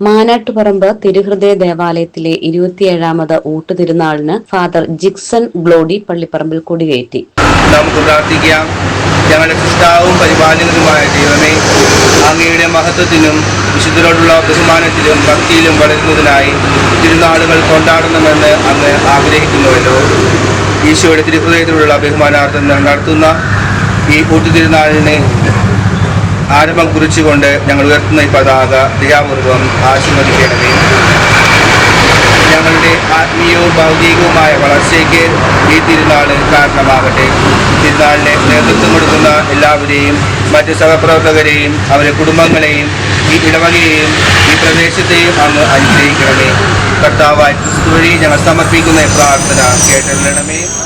മാനാട്ടുപറമ്പ് തിരുഹൃദയ ദേവാലയത്തിലെ ഇരുപത്തിയേഴാമത് ഊട്ടുതിരുനാളിന് ഫാദർ ജിക്സൺ ഗ്ലോഡി പള്ളിപ്പറമ്പിൽ കൊടികയറ്റി നമുക്ക് പ്രാർത്ഥിക്കാം. ഞങ്ങളുടെ സൃഷ്ടാവും പരിപാലകനുമായ ദൈവമേ അങ്ങയുടെ മഹത്വത്തിനും വിശുദ്ധരോടുള്ള ബഹുമാനത്തിലും ഭക്തിയിലും വളരുന്നതിനായി തിരുനാളുകൾ കൊണ്ടാടണമെന്ന് അങ്ങ് ആഗ്രഹിക്കുന്നുവല്ലോ. ഈശോയുടെ തിരുഹൃദയത്തിലുള്ള ബഹുമാനാർത്ഥം നടത്തുന്ന ഈ കൂട്ടുതിരുനാളിനെ ആരംഭം കുറിച്ചുകൊണ്ട് ഞങ്ങൾ ഉയർത്തുന്ന ഈ പതാക ദയാപൂർവം ആശീർവദിക്കണമേ. ഞങ്ങളുടെ ആത്മീയവും ഭൗതികവുമായ വളർച്ചയ്ക്ക് ഈ തിരുനാൾ കാരണമാകട്ടെ. തിരുനാളിന് നേതൃത്വം കൊടുക്കുന്ന എല്ലാവരെയും മറ്റ് സഹപ്രവർത്തകരെയും അവരുടെ കുടുംബങ്ങളെയും ഈ ഇടവകയെയും ഈ പ്രദേശത്തെയും അങ്ങ് അനുഗ്രഹിക്കണമേ. കർത്താവായി വഴി ഞങ്ങൾ സമർപ്പിക്കുന്ന പ്രാർത്ഥന കേട്ടറിയണമേ.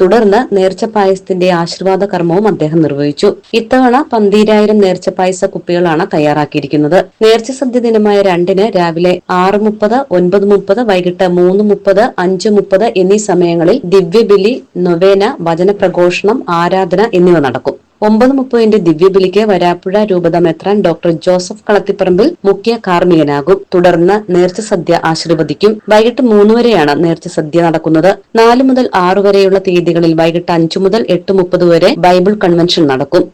തുടർന്ന് നേർച്ചപ്പായസത്തിന്റെ ആശീർവാദ കർമ്മവും അദ്ദേഹം നിർവഹിച്ചു. ഇത്തവണ പന്തീരായിരം നേർച്ചപ്പായസ കുപ്പികളാണ് തയ്യാറാക്കിയിരിക്കുന്നത്. നേർച്ച സദ്യ ദിനമായ രണ്ടിന് രാവിലെ ആറ് മുപ്പത് ഒൻപത് മുപ്പത് വൈകിട്ട് മൂന്ന് മുപ്പത് അഞ്ച് മുപ്പത് എന്നീ സമയങ്ങളിൽ ദിവ്യബലി നൊവേന വചന പ്രഘോഷണം ആരാധന എന്നിവ നടക്കും. ഒമ്പത് മുപ്പതിന്റെ ദിവ്യബലിക്ക് വരാപ്പുഴ രൂപത മെത്രാൻ ഡോക്ടർ ജോസഫ് കളത്തിപ്പറമ്പിൽ മുഖ്യ കാർമ്മികനാകും. തുടർന്ന് നേർച്ച സദ്യ ആശീർവദിക്കും. വൈകിട്ട് മൂന്ന് വരെയാണ് നേർച്ച സദ്യ നടക്കുന്നത്. നാല് മുതൽ ആറ് വരെയുള്ള തീയതികളിൽ വൈകിട്ട് അഞ്ചു മുതൽ എട്ട് മുപ്പത് വരെ ബൈബിൾ കൺവെൻഷൻ നടക്കും.